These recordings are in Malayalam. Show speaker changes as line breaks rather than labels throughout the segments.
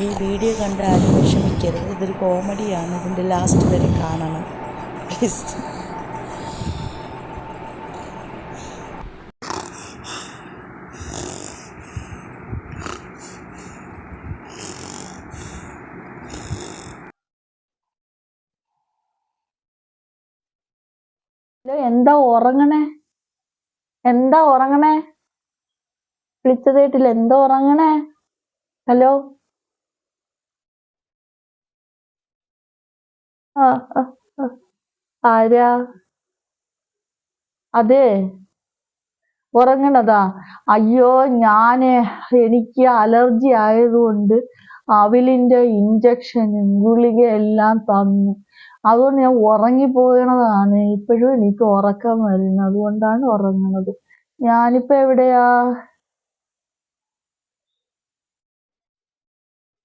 ഈ വീഡിയോ കണ്ട് ആരും വിഷമിക്കരുത്. ഇതൊരു കോമഡിയാണ്. ഇതിന്റെ ലാസ്റ്റ് വരെ കാണണം. പ്ലീസ്
എന്താ ഉറങ്ങണേ? എന്താ ഉറങ്ങണേ? വിളിച്ചത് കേട്ടില്ല എന്താ ഉറങ്ങണേ? ഹലോ? ആ ആ, ആ. ആരാ അതെ. ഉറങ്ങണതാ. അയ്യോ ഞാൻ എനിക്ക് അലർജി ആയതുകൊണ്ട് അവിലിന്റെ ഇഞ്ചക്ഷനും ഗുളികയെല്ലാം തന്നു. അതുകൊണ്ട് ഞാൻ ഉറങ്ങിപ്പോയണതാണ് ഇപ്പോഴും എനിക്ക് ഉറക്കം വരുന്നു. അതുകൊണ്ടാണ് ഉറങ്ങുന്നത് ഞാനിപ്പോ എവിടെയാ?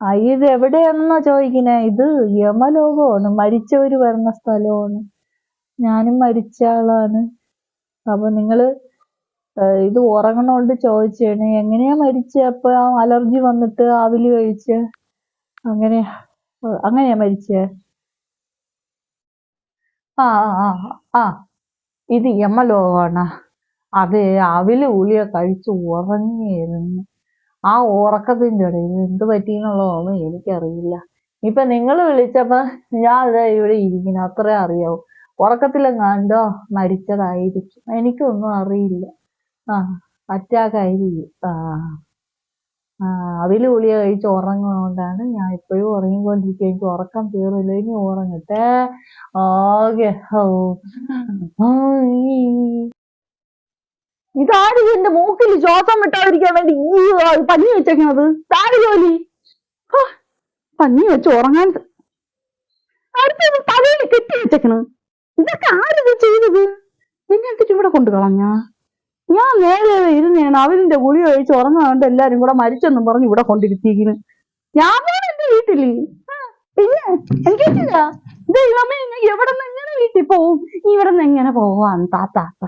ആ ഇത് എവിടെയാണെന്നാ ചോദിക്കണേ? ഇത് യമലോകമാണ്. മരിച്ചവർ വരുന്ന സ്ഥലമാണ്. ഞാനും മരിച്ച ആളാണ്. അപ്പൊ നിങ്ങൾ ഇത് ഉറങ്ങണോണ്ട് ചോദിച്ചാണ്. എങ്ങനെയാ മരിച്ച? അപ്പൊ അലർജി വന്നിട്ട് ആവിൽ കഴിച്ച? അങ്ങനെ അങ്ങനെയാ മരിച്ചേ? ആ ആ ആ ഇത് യമലോകമാണ്. അതെ അവിൽ ഉളിയ കഴിച്ച് ഉറങ്ങിയിരുന്നു. ആ ഉറക്കത്തിന്റെ ഇടയിൽ എന്ത് പറ്റിയെന്നുള്ളതൊന്നും എനിക്കറിയില്ല. ഇപ്പൊ നിങ്ങൾ വിളിച്ചപ്പോ ഞാൻ ഇതാ ഇവിടെ ഇരിക്കുന്നു അത്രേ അറിയാവൂ. ഉറക്കത്തിലെങ്ങാണ്ടോ മരിച്ചതായിരിക്കും. എനിക്കൊന്നും അറിയില്ല. ആ അറ്റാക്ക് ആയിരിക്കും ആ അവിൽ ഗുളിക കഴിച്ച് ഉറങ്ങുന്നതുകൊണ്ടാണ് ഞാൻ ഇപ്പോഴും ഉറങ്ങിക്കൊണ്ടിരിക്കുക. എനിക്ക് ഉറക്കം തീർന്നില്ല. ഇനി ഉറങ്ങട്ടെ. ആകെ ഹോ. എന്റെ മൂക്കിൽ ശ്വാസം വിട്ടാതിരിക്കാൻ വേണ്ടി ഈ പഞ്ഞി വെച്ചേക്കണത് താഴെ ജോലി? പഞ്ഞി വെച്ച് ഉറങ്ങാൻ അടുത്തത് തലയിൽ കെട്ടി വെച്ചേക്കണ്. ഇതൊക്കെ ആരിത് ചെയ്തത്? എന്നിട്ട് ഇവിടെ കൊണ്ടു കളഞ്ഞ? ഞാൻ നേരെ ഇരുന്നേണ് അവരിന്റെ ഗുളി കഴിച്ച് ഉറങ്ങാണ്ട് എല്ലാരും കൂടെ മരിച്ചെന്നും പറഞ്ഞ് ഇവിടെ കൊണ്ടിരുത്തിയിരിക്കുന്നു ഞാൻ എന്റെ വീട്ടിൽ. പിന്നെ എനിക്കില്ല ദൈവമേ എവിടെ നിന്ന് എങ്ങനെ വീട്ടിൽ പോവും? ഇവിടെ നിന്ന് എങ്ങനെ പോവാന്ന് താത്താത്ത